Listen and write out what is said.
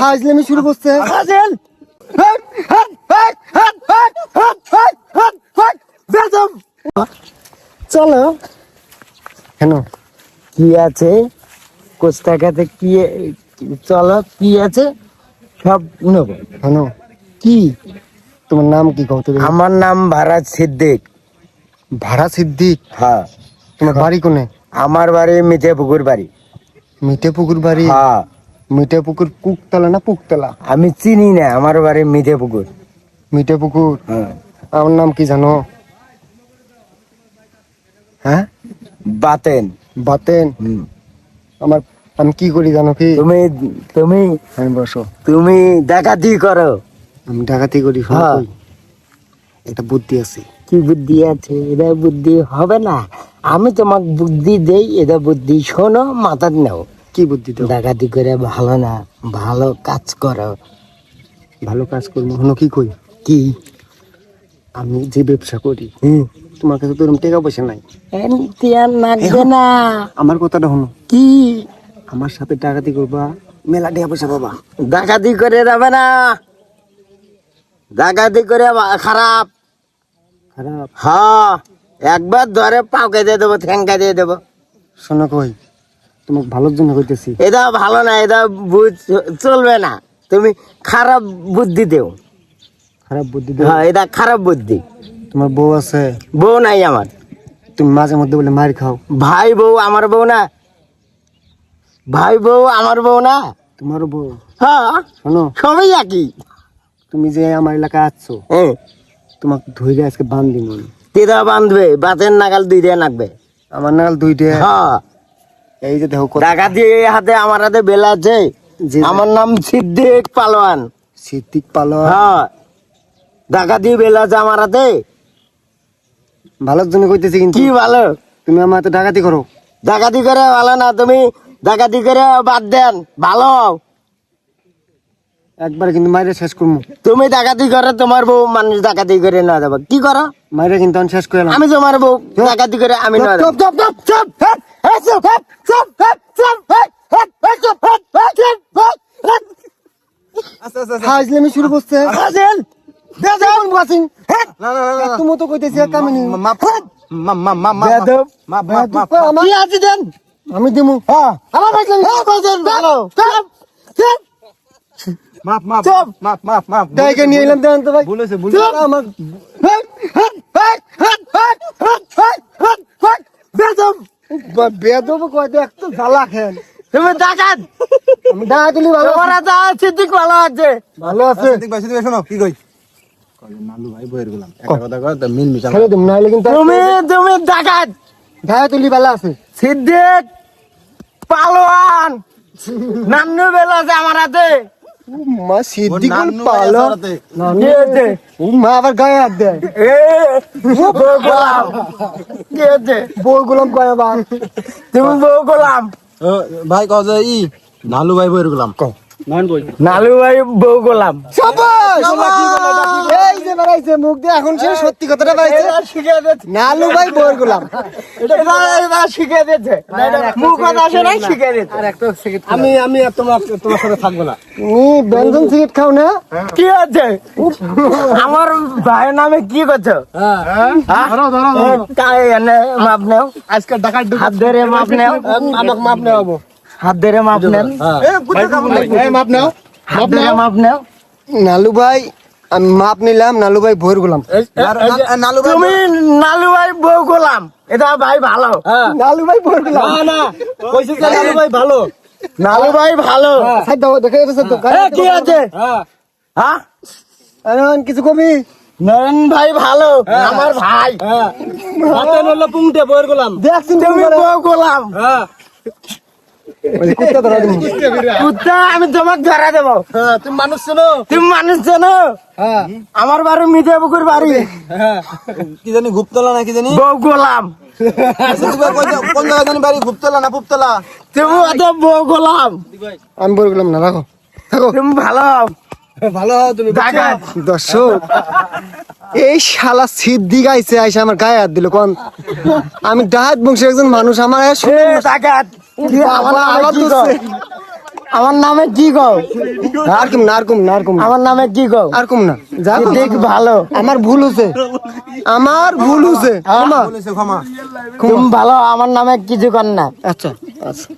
হাজলেমি শুরু করছে হাজেল চলো কেন কি আছে কোস্তাকাতে কি চলো কি আছে সব নেব কেন কি তোমার নাম কি কত আমার নাম ভারত সিদ্দিক ভাড়া সিদ্দিক হ্যাঁ। তোমার বাড়ি কোনে? আমার বাড়ি মিঠে পুকুর বাড়ি। মিঠে পুকুর বাড়ি? হ্যাঁ। মিঠে পুকুর কুকতলা না পুকতলা? আমি চিনি না আমার বাড়ি মিঠে পুকুর। মিঠে পুকুর? হ্যাঁ। আমার নাম কি জানো? হ্যাঁ? বাতেন। বাতেন। আমার আমি কি করি জানো কি তুমি তুমি আমি বসো। তুমি ডাকাতি করো। আমি ডাকাতি করি হ্যাঁ। একটা বুদ্ধি আছে। কি বুদ্ধি আছে? এটা বুদ্ধি হবে না। আমি তোমাকে বুদ্ধি দেই এটা বুদ্ধি শোনো মাথার নাও। কি বুদ্ধি তো ডাকাতি করে ভালো না ভালো কাজ করো। ভালো কাজ করব হনো কি কই? কি? আমি যে ব্যবসা করি হুম। তোমার কাছে তো টাকা পয়সা নাই। লাগবে না। আমার কথাটা হনো কি? আমার সাথে ডাকাতি করবা মেলা টাকা পয়সা পাবা। ডাকাতি করে যাবে না। ডাকাতি করে খারাপ। হ্যাঁ একবার ধরে পাউকে দিয়ে দেবো ঠ্যাঙ্কা দিয়ে দেবো। শোনো কই তোমাকে ভালোর জন্য কইতেছি। এটা ভালো না এটা বুঝ চলবে না। তুমি খারাপ বুদ্ধি দেও। খারাপ বুদ্ধি দাও? হ্যাঁ এটা খারাপ বুদ্ধি। তোমার বউ আছে? বউ নাই আমার। তুমি মাঝে মধ্যে বলে মার খাও। ভাই বউ আমার বউ না। ভাই বউ আমার বউ না। তোমারও বউ? হ্যাঁ শোনো। সবই একই। তুমি যে আমার এলাকায় আসছো হ্যাঁ। তোমাকে ধৈর্য আজকে বান দিন তেদা বাঁধবে বাতের নাগাল দুই দিয়ে নাকবে। আমার নাগাল দুইটা হ্যাঁ এই যে দেখো কত ডাকাতি হাতে আমার হাতে বেলা আছে। আমার নাম সিদ্দিক পালোয়ান। সিদ্দিক পালো হ্যাঁ ডাকাতি বেলা আছে আমার হাতে। ভালোর জন্য কইতেছি কিন্তু। কি ভালো? তুমি আমার হাতে ডাকাতি করো। ডাকাতি করে ভালো না তুমি ডাকাতি করে বাদ দেন। ভালো। একবার কিন্তু মাইরে শেষ করব তুমি ডাকাতি করে তোমার বউ মানুষ ডাকাতি করে না যাব কি করো মাইরে কিন্তু আমি শেষ করে আমি তোমার বউ ডাকাতি করে আমি না চুপ চুপ চুপ মা মা মা মা মা বেদব মা মা দেন আমি দিমু হ্যাঁ ভাই মাপ মাপ মাপ মাপ মাপ নিয়ে এলাম দেন তো ভাই। বলেছে বলেছে। আমার হ্যাঁ, হ্যাঁ, হ্যাঁ, বেদম। বেদম কয়তো একটু জ্বালা ভালো আছে। সিদ্দিক আছে। পালোয়ান। বেলা আছে আমার হাতে। মা সিদ্দিকুল পালো। মা আবার গায়ে হাত দেয়। এ, বউ গোলাম। কয় আবার? তুমি বউ গোলাম। ভাই কয় যে ই নালু ভাই বইয়ের গোলাম। নালু ভাই বউ গোলাম। সাবাস! বেড়াইছে মুখ দিয়ে এখন সে সত্যি কথাটা শিখে নালু ভাই বই গুলাম। এটা এটা শিখে দিয়েছে। মুখ কথা আসে নাই শিখে দিয়েছে। আমি আমি তোমার তোমার সাথে থাকব না। তুমি ব্যঞ্জন সিগারেট খাও না? কি হচ্ছে আমার ভাইয়ের নামে কি করছ? ধরো ধরো এ, এনে মাপ নেও। আজকে ডাকাত হাত ধরে মাপ নেও। আমাকে মাপ নেওয়াবো হাত ধরে মাপ নেন। মাপ নাও। হাত ধরে মাপ নেও। নালু ভাই আমি মাপ নিলাম নালু ভাই ভোর গুলাম। নালু ভাই তুমি নালু ভাই বউ গোলাম এটা ভাই ভালো। নালু ভাই ভোর গুলাম। কইছে যে নালু ভাই ভালো। নালু ভাই ভালো। সাইড দাও দেখে কি আছে? হ্যাঁ। কিছু কবি নয়ন ভাই ভালো আমার ভাই। হাতে নলে পুংটে বইয়ের গেলাম। দেখছিন তুমি বউ গোলাম। দিন কুত্তা আমি তোমাকে ধরা দেবো। তুমি মানুষ শোনো তুমি মানুষ জানো হ্যাঁ। আমার বাড়ি মিঠে পুকুর বাড়ি কি জানি গুপ্তলা না কি জানি? বউ গোলাম। কোন জায়গা জানি বাড়ি গুপ্তলা না পুপ্তলা তুমি অত বউ গোলাম। আমি ভোর গুলাম না রাখো। থাকো। তুমি ভালো। ভালো তুমি দর্শক এই শালা সিদ্ধি গাইছে আইসে আমার গায়ে হাত দিল কোন? আমি ডাহাত বংশের একজন মানুষ আমার আমার নামে কি। কও? নারকুম নারকুম কি কও? আর কম না আর কম না আর কম না আমার নামে কি কও? আরকুম কম না যা। দেখ ভালো। আমার ভুল হচ্ছে আমার ভুল হচ্ছে ক্ষমা। ক্ষমা। তুমি ভালো আমার নামে কিছু কর না। আচ্ছা আচ্ছা।